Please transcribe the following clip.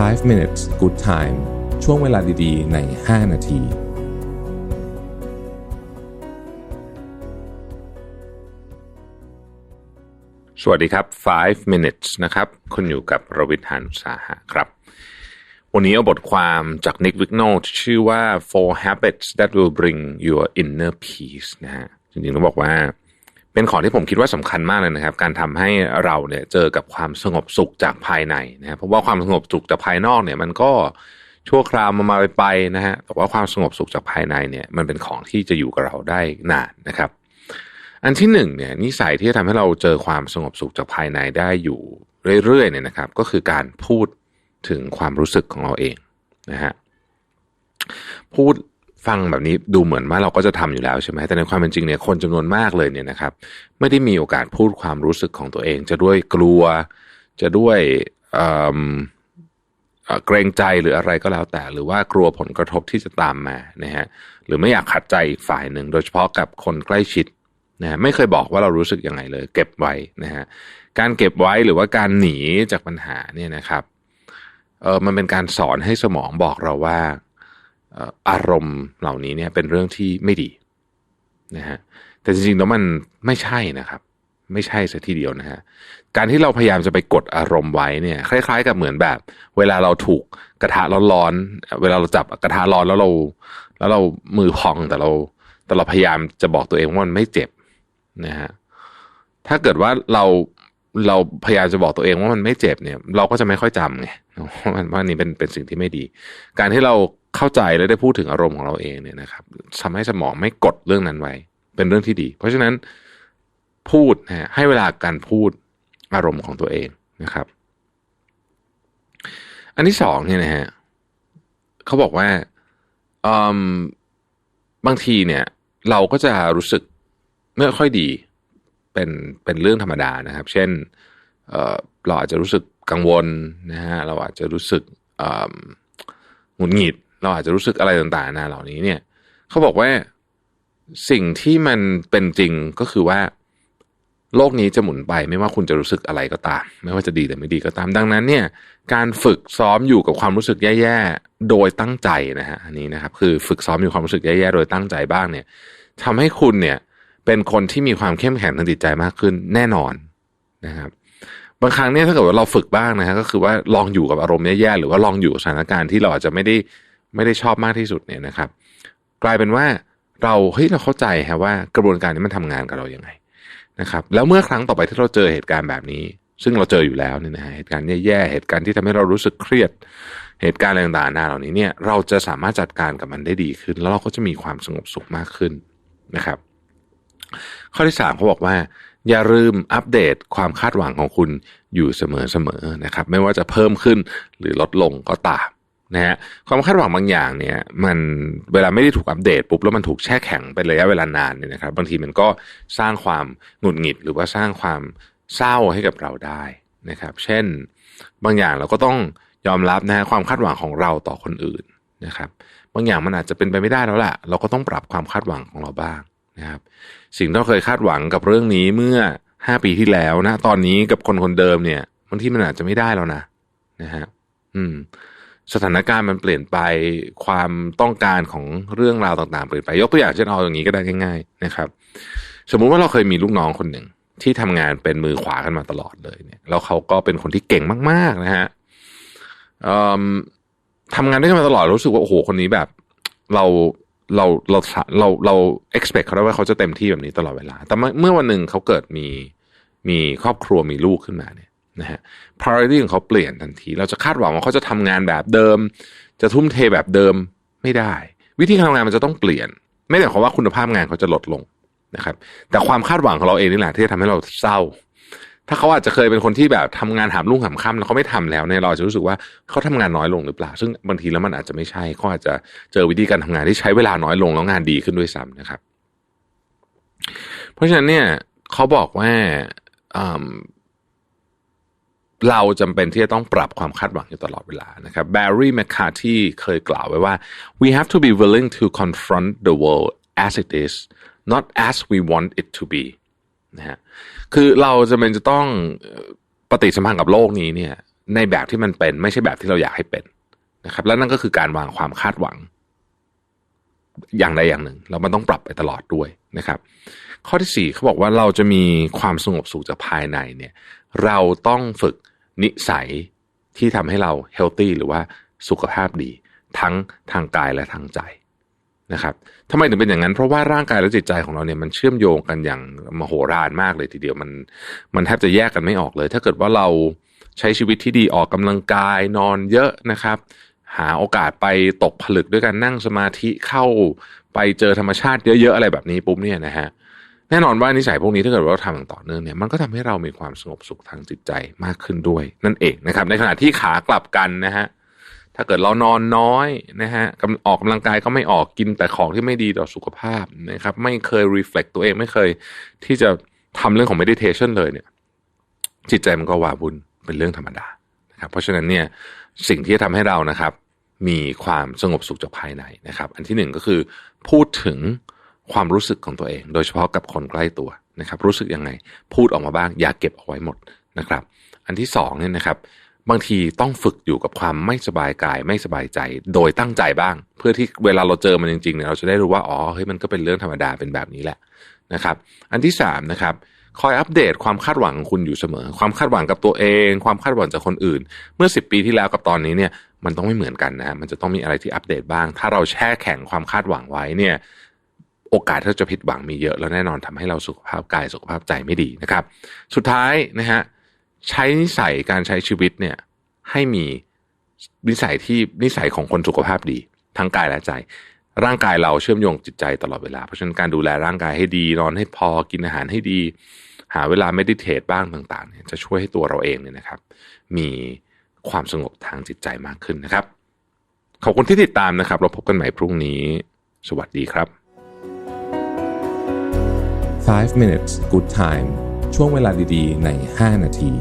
5 minutes good time ช่วงเวลาดีๆ ใน 5 นาที สวัสดีครับ 5 minutes นะครับ คุณอยู่กับรวิทยานุสาหะครับ วันนี้เอาบทความจาก Nick w i g n o l ชื่อว่า four habits that will bring your inner peace นะฮะ จริงๆต้องบอกว่า เป็นของที่ผมคิดว่าสำคัญมากเลยนะครับ การทำให้เราเนี่ยเจอกับความสงบสุขจากภายในนะเพราะว่าความสงบสุขจากภายนอกเนี่ย มันก็ชั่วคราวมามาไปไปนะฮะแต่ว่าความสงบสุขจากภายในเนี่ย มันเป็นของที่จะอยู่กับเราได้นานนะครับ อันที่หนึ่งเนี่ยนิสัยที่จะทำให้เราเจอความสงบสุขจากภายในได้อยู่เรื่อยๆเนี่ยนะครับ ก็คือการพูดถึงความรู้สึกของเราเองนะฮะพูด ฟังแบบนี้ดูเหมือนว่าเราก็จะทำอยู่แล้วใช่ไหมแต่ในความเป็นจริงเนี่ยคนจำนวนมากเลยเนี่ยนะครับ ไม่ได้มีโอกาสพูดความรู้สึกของตัวเอง จะด้วยกลัว จะด้วยเกรงใจหรืออะไรก็แล้วแต่ หรือว่ากลัวผลกระทบที่จะตามมานะฮะหรือไม่อยากขัดใจอีกฝ่ายหนึ่ง โดยเฉพาะกับคนใกล้ชิดนะไม่เคยบอกว่าเรารู้สึกยังไงเลย เก็บไว้นะฮะการเก็บไว้หรือว่าการหนีจากปัญหาเนี่ยนะครับเออมันเป็นการสอนให้สมองบอกเราว่า อารมณ์เหล่านี้เนี่ยเป็นเรื่องที่ไม่ดีนะฮะแต่จริงๆแล้วมันไม่ใช่นะครับ ไม่ใช่สัทีเดียวนะฮะการที่เราพยายามจะไปกดอารมณ์ไว้เนี่ย คล้ายๆ กับเหมือนแบบ เวลาเราถูกกระทะร้อนๆเวลาเราจับกระทะร้อนแล้วเรา แล้วเรามือพองแต่เรา แต่เราพยายามจะบอกตัวเองว่ามันไม่เจ็บนะฮะถ้าเกิดว่าเราเราพยายามจะบอกตัวเองว่ามันไม่เจ็บเนี่ย เราก็จะไม่ค่อยจำไงว่านี่เป็นเป็นสิ่งที่ไม่ดี การที่เรา เข้าใจและได้พูดถึงอารมณ์ของเราเองเนี่ยนะครับทำให้สมองไม่กดเรื่องนั้นไว้ เป็นเรื่องที่ดี เพราะฉะนั้นพูดนะให้เวลาการพูดอารมณ์ของตัวเองนะครับ อันที่สองเนี่ยนะฮะเขาบอกว่าบางทีเนี่ย เราก็จะรู้สึกไม่ค่อยดีเป็นเป็นเรื่องธรรมดานะครับ เช่นเเราอาจจะรู้สึกกังวลนะฮะเราอาจจะรู้สึกหงุดหงิด เราอาจจะรู้สึกอะไรต่างๆนาเหล่านี้เนี่ยเขาบอกว่าสิ่งที่มันเป็นจริงก็คือว่า โลกนี้จะหมุนไปไม่ว่าคุณจะรู้สึกอะไรก็ตาม ไม่ว่าจะดีหรือไม่ดีก็ตาม ดังนั้นเนี่ย การฝึกซ้อมอยู่กับความรู้สึกแย่ๆโดยตั้งใจนะฮะอันนี้นะครับ คือฝึกซ้อมอยู่ความรู้สึกแย่ๆโดยตั้งใจบ้างเนี่ยทำให้คุณเนี่ย เป็นคนที่มีความเข้มแข็งทางจิตใจมากขึ้นแน่นอนนะครับบางครั้งเนี่ยถ้าเกิดว่าเราฝึกบ้างนะฮะก็คือว่าลองอยู่กับอารมณ์แย่ๆหรือว่าลองอยู่กับสถานการณ์ที่เราอาจจะไม่ได้ ไม่ได้ชอบมากที่สุดเนี่ยนะครับ กลายเป็นว่าเราเฮ้ยเราเข้าใจฮะว่ากระบวนการนี้มันทำงานกับเราอยังไงนะครับ แล้วเมื่อครั้งต่อไปที่เราเจอเหตุการณ์แบบนี้ ซึ่งเราเจออยู่แล้วเนี่ยนะฮะเหตุการณ์แย่ๆเหตุการณ์ที่ทำให้เรารู้สึกเครียดเหตุการณ์ต่างๆนาเหล่านี้เนี่ยเราจะสามารถจัดการกับมันได้ดีขึ้น แล้วเราก็จะมีความสงบสุขมากขึ้นนะครับ ข้อที่สามเขาบอกว่า อย่าลืมอัปเดตความคาดหวังของคุณอยู่เสมอๆนะครับ ไม่ว่าจะเพิ่มขึ้นหรือลดลงก็ตาม นะฮะความคาดหวังบางอย่างเนี่ยมันเวลาไม่ได้ถูกอัปเดตปุ๊บแล้วมันถูกแช่แข็งเป็นระยะเวลานานเนี่ยนะครับบางทีมันก็สร้างความหงุดหงิดหรือว่าสร้างความเศร้าให้กับเราได้นะครับ เช่นบางอย่างเราก็ต้องยอมรับนะความคาดหวังของเราต่อคนอื่นนะครับ บางอย่างมันอาจจะเป็นไปไม่ได้แล้วแหละเราก็ต้องปรับความคาดหวังของเราบ้างนะครับ สิ่งที่เราเคยคาดหวังกับเรื่องนี้เมื่อห้าปีที่แล้วนะ ตอนนี้กับคนคนเดิมเนี่ยบางทีมันอาจจะไม่ได้แล้วนะนะฮะอืม สถานการณ์มันเปลี่ยนไปความต้องการของเรื่องราวต่างๆเปลี่ยนไปยกตัวอย่างเช่นเอาอย่างนี้ก็ได้ง่าย ๆ นะครับ สมมุติว่าเราเคยมีลูกน้องคนหนึ่งที่ทำงานเป็นมือขวากันมาตลอดเลยเนี่ยแล้วเขาก็เป็นคนที่เก่งมากๆนะฮะทำงานด้วยกันมาตลอดรู้สึกว่าโอ้โหคนนี้แบบ เราเราเราเราเรา expect เขาได้ว่าเขาจะเต็มที่แบบนี้ตลอดเวลา แต่เมื่อวันหนึ่งเขาเกิดมีมีครอบครัวมีลูกขึ้นมาเนี่ย นะฮะ priority ของเขาเปลี่ยนทันที เราจะคาดหวังว่าเขาจะทำงานแบบเดิม จะทุ่มเทแบบเดิมไม่ได้ วิธีการทำงานมันจะต้องเปลี่ยน ไม่ได้ความว่าคุณภาพงานเขาจะลดลงนะครับ แต่ความคาดหวังของเราเองนี่แหละที่จะทำให้เราเศร้า ถ้าเขาอาจจะเคยเป็นคนที่แบบทำงานหามรุ่งหามค่ำแล้วเขาไม่ทำแล้วเนี่ยเราจะรู้สึกว่าเขาทำงานน้อยลงหรือเปล่า ซึ่งบางทีแล้วมันอาจจะไม่ใช่เขาอาจจะเจอวิธีการทำงานที่ใช้เวลาน้อยลงแล้วงานดีขึ้นด้วยซ้ำนะครับ เพราะฉะนั้นเนี่ยเขาบอกว่า เราจำเป็นที่จะต้องปรับความคาดหวังอยู่ตลอดเวลานะครับแบร์รี่แมคคาที่เคยกล่าวไว้ว่า we have to be willing to confront the world as it is not as we want it to be นะฮะคือเราจะเป็นจะต้องปฏิสัมพันธ์กับโลกนี้เนี่ยในแบบที่มันเป็นไม่ใช่แบบที่เราอยากให้เป็นนะครับ แล้วนั่นก็คือการวางความคาดหวัง อย่างใดอย่างหนึ่งแล้วมันต้องปรับไปตลอดด้วยนะครับ ข้อที่สี่เขาบอกว่าเราจะมีความสงบสุขจากภายในเนี่ย เราต้องฝึก นิสัยที่ทำให้เราเฮลตี้หรือว่าสุขภาพดี ทั้งทางกายและทางใจนะครับทำไมถึงเป็นอย่างนั้น เพราะว่าร่างกายและจิตใจของเราเนี่ยมันเชื่อมโยงกันอย่างมโหฬารมากเลยทีเดียวมันมันแทบจะแยกกันไม่ออกเลย ถ้าเกิดว่าเราใช้ชีวิตที่ดีออกกำลังกายนอนเยอะนะครับ หาโอกาสไปตกผลึกด้วยการนั่งสมาธิเข้าไปเจอธรรมชาติเยอะๆอะไรแบบนี้ปุ๊บเนี่ยนะฮะ แน่นอนว่านิสัยพวกนี้ถ้าเกิดว่าเราทำอย่างต่อเนื่องเนี่ยมันก็ทำให้เรามีความสงบสุขทางจิตใจมากขึ้นด้วย นั่นเองนะครับ ในขณะที่ขากลับกันนะฮะถ้าเกิดเรานอนน้อยนะฮะออกกำลังกายก็ไม่ออกกินแต่ของที่ไม่ดีต่อสุขภาพนะครับ ไม่เคย reflect ตัวเองไม่เคยที่จะทำเรื่องของ meditation เลยเนี่ย จิตใจมันก็วาวุ่นเป็นเรื่องธรรมดานะครับ เพราะฉะนั้นเนี่ยสิ่งที่จะทำให้เรานะครับ มีความสงบสุขจากภายในนะครับ อันที่หนึ่งก็คือพูดถึง ความรู้สึกของตัวเอง โดยเฉพาะกับคนใกล้ตัวนะครับ รู้สึกยังไง พูดออกมาบ้างอย่าเก็บเอาไว้หมดนะครับ อันที่สองเนี่ยนะครับ บางทีต้องฝึกอยู่กับความไม่สบายกายไม่สบายใจ โดยตั้งใจบ้าง เพื่อที่เวลาเราเจอมันจริงๆเนี่ยเราจะได้รู้ว่าอ๋อเฮ้ยมันก็เป็นเรื่องธรรมดาเป็นแบบนี้แหละนะครับ อันที่สามนะครับคอยอัปเดตความคาดหวังของคุณอยู่เสมอ ความคาดหวังกับตัวเอง ความคาดหวังจากคนอื่น เมื่อ 10 ปีที่แล้วกับตอนนี้เนี่ยมันต้องไม่เหมือนกันนะฮะมันจะต้องมีอะไรที่อัปเดตบ้าง ถ้าเราแช่แข็งความคาดหวังไว้เนี่ย โอกาสที่จะผิดหวังมีเยอะ แล้วแน่นอนทำให้เราสุขภาพกายสุขภาพใจไม่ดีนะครับ สุดท้ายนะฮะใช้นิสัยการใช้ชีวิตเนี่ยให้มีนิสัยที่นิสัยของคนสุขภาพดี ทั้งกายและใจ ร่างกายเราเชื่อมโยงจิตใจตลอดเวลา เพราะฉะนั้นการดูแลร่างกายให้ดีนอนให้พอกินอาหารให้ดี หาเวลาเมดิเทตบ้างต่างๆเนี่ยจะช่วยให้ตัวเราเองเนี่ยนะครับ มีความสงบทางจิตใจมากขึ้นนะครับ ขอบคุณที่ติดตามนะครับ เราพบกันใหม่พรุ่งนี้ สวัสดีครับ 5 minutes good time ช่วงเวลาดีๆ ใน 5 นาที